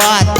What?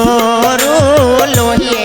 গরু লোহে